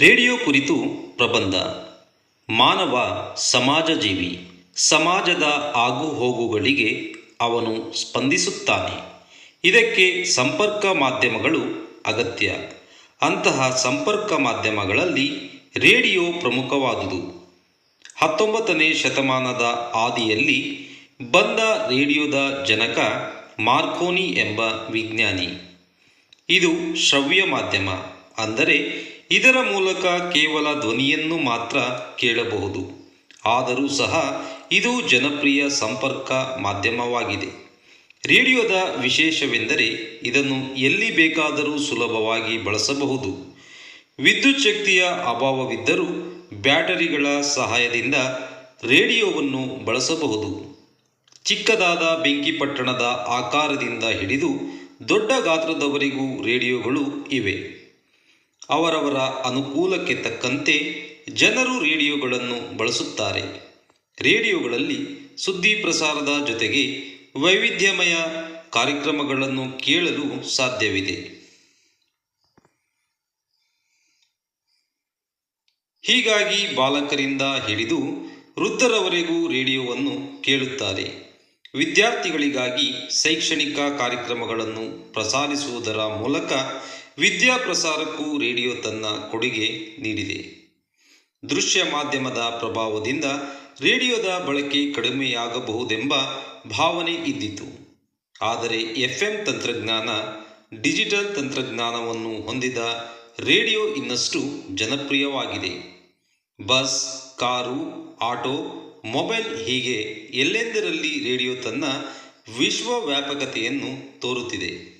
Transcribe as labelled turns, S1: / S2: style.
S1: Radio ಕುರಿತು ಪ್ರಬಂಧ. ಮಾನವ ಸಮಾಜ ಜೀವಿ ಸಮಾಜದ ಆಗುಹೋಗುಗಳಿಗೆ ಅವನು ಸ್ಪಂದಿಸುತ್ತಾನೆ. ಇದಕ್ಕೆ ಸಂಪರ್ಕ ಮಾಧ್ಯಮಗಳು ಅಗತ್ಯ. ಅಂತಹ ಸಂಪರ್ಕ ಮಾಧ್ಯಮಗಳಲ್ಲಿ ರೇಡಿಯೋ ಪ್ರಮುಖವಾದುದು. ಹತ್ತೊಂಬತ್ತನೇ ಶತಮಾನದ ಆದಿಯಲ್ಲಿ ಬಂದ ರೇಡಿಯೋದ ಜನಕ ಮಾರ್ಕೋನಿ ಎಂಬ ವಿಜ್ಞಾನಿ. ಇದು ಶ್ರವ್ಯ ಮಾಧ್ಯಮ, ಅಂದರೆ ಇದರ ಮೂಲಕ ಕೇವಲ ಧ್ವನಿಯನ್ನು ಮಾತ್ರ ಕೇಳಬಹುದು. ಆದರೂ ಸಹ ಇದು ಜನಪ್ರಿಯ ಸಂಪರ್ಕ ಮಾಧ್ಯಮವಾಗಿದೆ. ರೇಡಿಯೋದ ವಿಶೇಷವೆಂದರೆ ಇದನ್ನು ಎಲ್ಲಿ ಬೇಕಾದರೂ ಸುಲಭವಾಗಿ ಬಳಸಬಹುದು. ವಿದ್ಯುತ್ ಶಕ್ತಿಯ ಅಭಾವವಿದ್ದರೂ ಬ್ಯಾಟರಿಗಳ ಸಹಾಯದಿಂದ ರೇಡಿಯೋವನ್ನು ಬಳಸಬಹುದು. ಚಿಕ್ಕದಾದ ಬೆಂಕಿಪಟ್ಟಣದ ಆಕಾರದಿಂದ ಹಿಡಿದು ದೊಡ್ಡ ಗಾತ್ರದವರೆಗೂ ರೇಡಿಯೋಗಳು ಇವೆ. ಅವರವರ ಅನುಕೂಲಕ್ಕೆ ತಕ್ಕಂತೆ ಜನರು ರೇಡಿಯೋಗಳನ್ನು ಬಳಸುತ್ತಾರೆ. ರೇಡಿಯೋಗಳಲ್ಲಿ ಸುದ್ದಿ ಪ್ರಸಾರದ ಜೊತೆಗೆ ವೈವಿಧ್ಯಮಯ ಕಾರ್ಯಕ್ರಮಗಳನ್ನು ಕೇಳಲು ಸಾಧ್ಯವಿದೆ. ಹೀಗಾಗಿ ಬಾಲಕರಿಂದ ಹಿಡಿದು ವೃದ್ಧರವರೆಗೂ ರೇಡಿಯೋವನ್ನು ಕೇಳುತ್ತಾರೆ. ವಿದ್ಯಾರ್ಥಿಗಳಿಗಾಗಿ ಶೈಕ್ಷಣಿಕ ಕಾರ್ಯಕ್ರಮಗಳನ್ನು ಪ್ರಸಾರಿಸುವುದರ ಮೂಲಕ ವಿದ್ಯಾ ಪ್ರಸಾರಕ್ಕೂ ರೇಡಿಯೋ ತನ್ನ ಕೊಡುಗೆ ನೀಡಿದೆ. ದೃಶ್ಯ ಮಾಧ್ಯಮದ ಪ್ರಭಾವದಿಂದ ರೇಡಿಯೋದ ಬಳಕೆ ಕಡಿಮೆಯಾಗಬಹುದೆಂಬ ಭಾವನೆ ಇದ್ದಿತು. ಆದರೆ ಎಫ್ ಎಂ ತಂತ್ರಜ್ಞಾನ, ಡಿಜಿಟಲ್ ತಂತ್ರಜ್ಞಾನವನ್ನು ಹೊಂದಿದ ರೇಡಿಯೋ ಇನ್ನಷ್ಟು ಜನಪ್ರಿಯವಾಗಿದೆ. ಬಸ್, ಕಾರು, ಆಟೋ ಮೊಬೈಲ್ ಹೀಗೆ ಎಲ್ಲೆಂದರಲ್ಲಿ ರೇಡಿಯೋ ತನ್ನ ವಿಶ್ವ ವ್ಯಾಪಕತೆಯನ್ನು ತೋರುತ್ತಿದೆ?